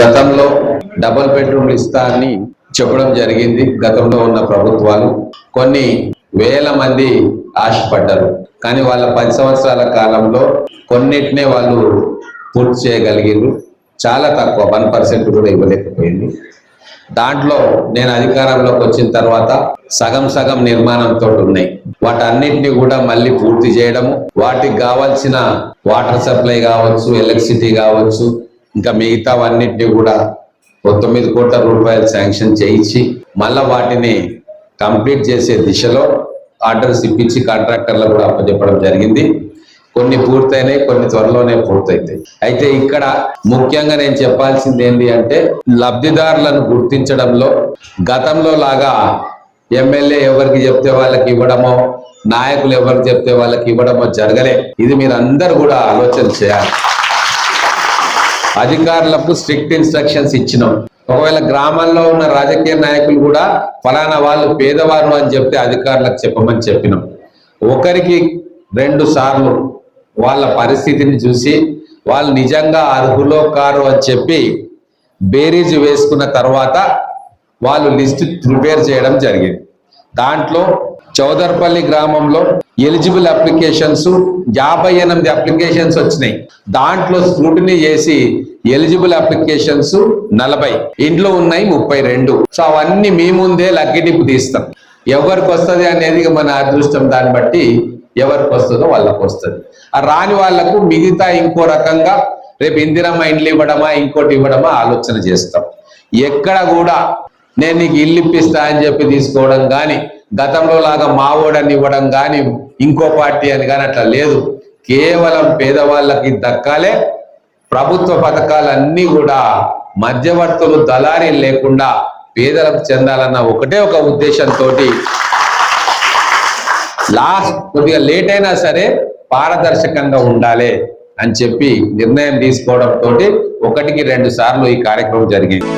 గతంలో డబుల్ బెడ్రూమ్లు ఇస్తా అని చెప్పడం జరిగింది. గతంలో ఉన్న ప్రభుత్వాలు కొన్ని వేల మంది ఆశపడ్డారు. కానీ వాళ్ళ పది సంవత్సరాల కాలంలో కొన్నిటినే వాళ్ళు పూర్తి చేయగలిగారు చాలా తక్కువ వన్ పర్సెంట్ కూడా ఇవ్వలేకపోయింది. దాంట్లో నేను అధికారంలోకి వచ్చిన తర్వాత సగం సగం నిర్మాణంతో ఉన్నాయి. వాటన్నిటిని కూడా మళ్ళీ పూర్తి చేయడము వాటికి కావాల్సిన వాటర్ సప్లై కావచ్చు ఎలక్ట్రిసిటీ కావచ్చు ఇంకా మిగతావన్నిటిని కూడా తొమ్మిది కోట్ల రూపాయలు శాంక్షన్ చేయించి మళ్ళా వాటిని కంప్లీట్ చేసే దిశలో ఆర్డర్స్ ఇప్పించి కాంట్రాక్టర్లకు కూడా అప్పచెప్పడం జరిగింది. కొన్ని పూర్తయినాయి కొన్ని త్వరలోనే పూర్తయితాయి. అయితే ఇక్కడ ముఖ్యంగా నేను చెప్పాల్సింది ఏంటి అంటే లబ్ధిదారులను గుర్తించడంలో గతంలో లాగా ఎమ్మెల్యే ఎవరికి చెప్తే వాళ్ళకి ఇవ్వడమో నాయకులు ఎవరికి చెప్తే వాళ్ళకి ఇవ్వడమో జరగలే. ఇది మీరు అందరు కూడా ఆలోచన చేయాలి. అధికారులకు స్ట్రిక్ట్ ఇన్స్ట్రక్షన్స్ ఇచ్చినాం. ఒకవేళ గ్రామాల్లో ఉన్న రాజకీయ నాయకులు కూడా ఫలానా వాళ్ళు పేదవారు అని చెప్తే అధికారులకు చెప్పమని చెప్పినాం. ఒకరికి రెండు సార్లు వాళ్ళ పరిస్థితిని చూసి వాళ్ళు నిజంగా అర్హులో కారు అని చెప్పి బేరీజు వేసుకున్న తర్వాత వాళ్ళు లిస్ట్ ప్రిపేర్ చేయడం జరిగింది. దాంట్లో చౌదర్పల్లి గ్రామంలో ఎలిజిబుల్ అప్లికేషన్స్ యాభై ఎనిమిది అప్లికేషన్స్ వచ్చినాయి. దాంట్లో స్క్రూటినీ చేసి ఎలిజిబుల్ అప్లికేషన్స్ నలభై ఇంట్లో ఉన్నాయి ముప్పై రెండు. సో అవన్నీ మీ ముందే లగ్గిటిప్పు తీస్తాం. ఎవరికి వస్తుంది అనేది మన అదృష్టం దాన్ని బట్టి ఎవరికి వస్తుందో వాళ్ళకి వస్తుంది. ఆ రాని వాళ్ళకు మిగతా ఇంకో రకంగా రేపు ఇందిరమ్మ ఇండ్లు ఇవ్వడమా ఇంకోటి ఇవ్వడమా ఆలోచన చేస్తాం. ఎక్కడ కూడా నేను నీకు ఇల్లు ఇప్పిస్తా అని చెప్పి తీసుకోవడం కానీ గతంలో లాగా మావోడని ఇవ్వడం కానీ ఇంకో పార్టీ అని కానీ అట్లా లేదు. కేవలం పేదవాళ్ళకి దక్కాలే ప్రభుత్వ పథకాలన్నీ కూడా మధ్యవర్తులు దళారీ లేకుండా పేదలకు చెందాలన్న ఒకటే ఒక ఉద్దేశంతో లాస్ట్ కొద్దిగా లేట్ అయినా సరే పారదర్శకంగా ఉండాలి అని చెప్పి నిర్ణయం తీసుకోవడంతో ఒకటికి రెండు సార్లు ఈ కార్యక్రమం జరిగింది.